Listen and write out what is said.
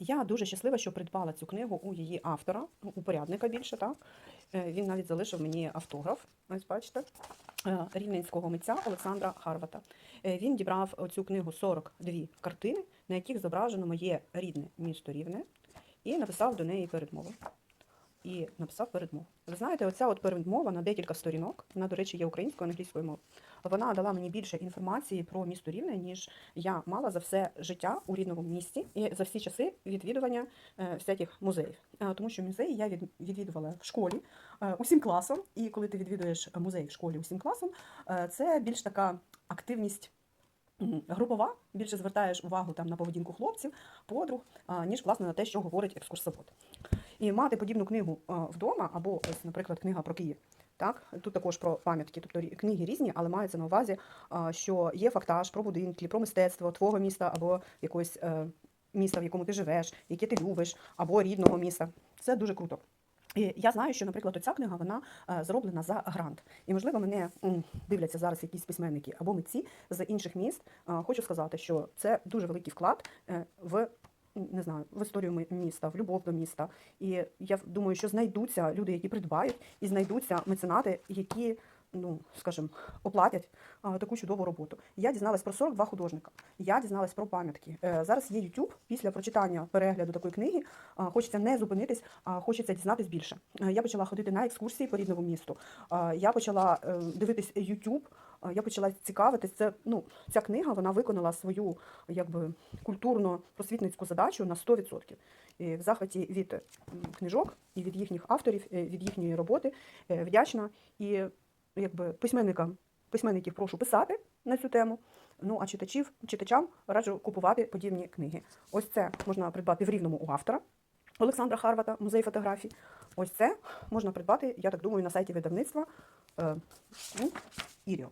Я дуже щаслива, що придбала цю книгу у її автора, ну, у порядника більше, так. Е, Він навіть залишив мені автограф, ось бачите, е, рівненського митця Олександра Харвата. Е, Він дібрав цю книгу 42 картини, на яких зображено моє рідне місто Рівне, і написав до неї передмову. І написав передмову. Ви знаєте, оця от передмова на декілька сторінок, вона, до речі, є українською англійською мовою. Вона дала мені більше інформації про місто Рівне, ніж я мала за все життя у рідному місті і за всі часи відвідування е, всяких музеїв. Е, Тому що музеї я від- відвідувала в школі е, усім класом. І коли ти відвідуєш музей в школі усім класом, це більш така активність. Групова більше звертаєш увагу там на поведінку хлопців, подруг, ніж власне на те, що говорить екскурсовод. І мати подібну книгу вдома, або ось, наприклад, книга про Київ. Так, тут також про пам'ятки, тобто книги різні, але мається на увазі, що є фактаж про будинки, про мистецтво твого міста або якогось е, міста, в якому ти живеш, яке ти любиш, або рідного міста. Це дуже круто. І я знаю, що, наприклад, оця книга вона е, зроблена за грант. І, можливо, мене дивляться зараз якісь письменники або митці з інших міст. Е, Хочу сказати, що це дуже великий вклад е, в не знаю, в історію міста, в любов до міста. І я думаю, що знайдуться люди, які придбають, і знайдуться меценати, які, ну скажімо, оплатять а, таку чудову роботу. Я дізналась про 42 художника. Я дізналась про пам'ятки. Е, Зараз є YouTube. Після прочитання перегляду такої книги а, хочеться не зупинитись, а хочеться дізнатись більше. Е, Я почала ходити на екскурсії по рідному місту. А, Я почала е, дивитись YouTube. Я почала цікавитись. Це ну ця книга вона виконала свою якби культурно-просвітницьку задачу на 100%. І в захваті від книжок і від їхніх авторів, е, від їхньої роботи е, вдячна. І якби письменникам, письменників прошу писати на цю тему. Ну а читачів, читачам раджу купувати подібні книги. Ось це можна придбати в рівному у автора Олександра Харвата, музей фотографій. Ось це можна придбати, я так думаю, на сайті видавництва е, ну, Іріо.